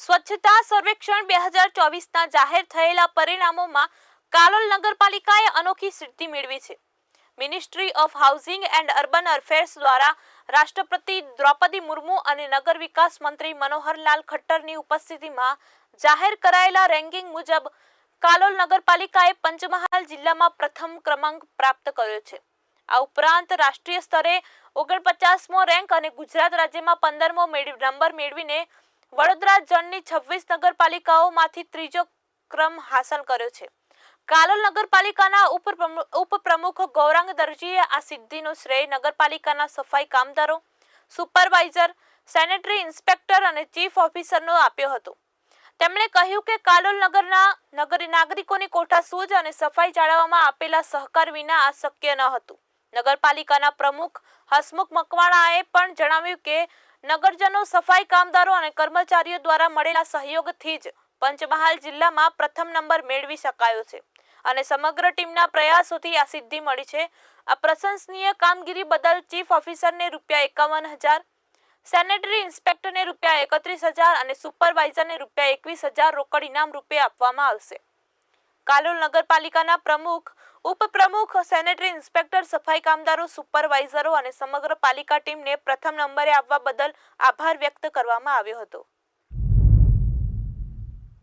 સ્વચ્છતા સર્વેક્ષણ બે હજાર ચોવીસના જાહેર થયેલા પરિણામોમાં કાલોલ નગરપાલિકાએ અનોખી સિદ્ધિ મેળવી છે. Ministry of Housing and Urban Affairs દ્વારા રાષ્ટ્રપતિ દ્રૌપદી મુર્મુ અને નગર વિકાસ મંત્રી મનોહરલાલ ખટ્ટરની ઉપસ્થિતિમાં જાહેર કરાયેલા રેન્કિંગ મુજબ કાલોલ નગરપાલિકાએ પંચમહાલ જિલ્લામાં પ્રથમ ક્રમાંક પ્રાપ્ત કર્યો છે. આ ઉપરાંત રાષ્ટ્રીય સ્તરે ઓગણપચાસમો રેન્ક અને ગુજરાત રાજ્યમાં પંદરમો નંબર મેળવીને વડોદરા ઝોનની છવ્વીસ નગરપાલિકાઓમાંથી ત્રીજો ક્રમ હાંસલ કર્યો છે. કાલોલ નગરપાલિકાના ઉપપ્રમુ- ઉપપ્રમુખ ગૌરાંગ દરજીએ આ સિદ્ધિનો શ્રેય નગરપાલિકાના સફાઈ કામદારો, સુપરવાઇઝર, સેનેટરી ઇન્સ્પેક્ટર અને ચીફ ઓફિસરનો આપ્યો હતો. તેમણે કહ્યું કે કાલોલ નગરના નગરી, નાગરિકોની કોઠા સૂજ અને સફાઈ જાળવવામાં આપેલા સહકાર વિના આ શક્ય ન હતું. નગરપાલિકાના પ્રમુખ હસમુખ મકવાણાએ પણ જણાવ્યું કે નગરજનો, સફાઈ કામદારો અને કર્મચારીઓ દ્વારા મળેલા સહયોગથી જ પંચમહાલ જિલ્લામાં પ્રથમ નંબર મેળવી શકાયો છે અને સમગ્ર ટીમના પ્રયાસોથી આ સિદ્ધિ મળી છે. આ પ્રશંસનીય કામગીરી બદલ ચીફ ઓફિસરને રૂપિયા એકાવન હજાર, સેનેટરી ઇન્સ્પેક્ટરને રૂપિયા એકત્રીસ હજાર અને સુપરવાઇઝરને રૂપિયા એકવીસ હજાર રોકડ ઇનામ રૂપે આપવામાં આવશે. કાલોલ નગરપાલિકાના પ્રમુખ ઉપપ્રમુખ, સેનેટરી ઇન્સ્પેક્ટર, સફાઈ કામદારો, સુપરવાઇઝરો અને સમગ્ર પાલિકા ટીમને પ્રથમ નંબરે આવવા બદલ આભાર વ્યક્ત કરવામાં આવ્યો હતો.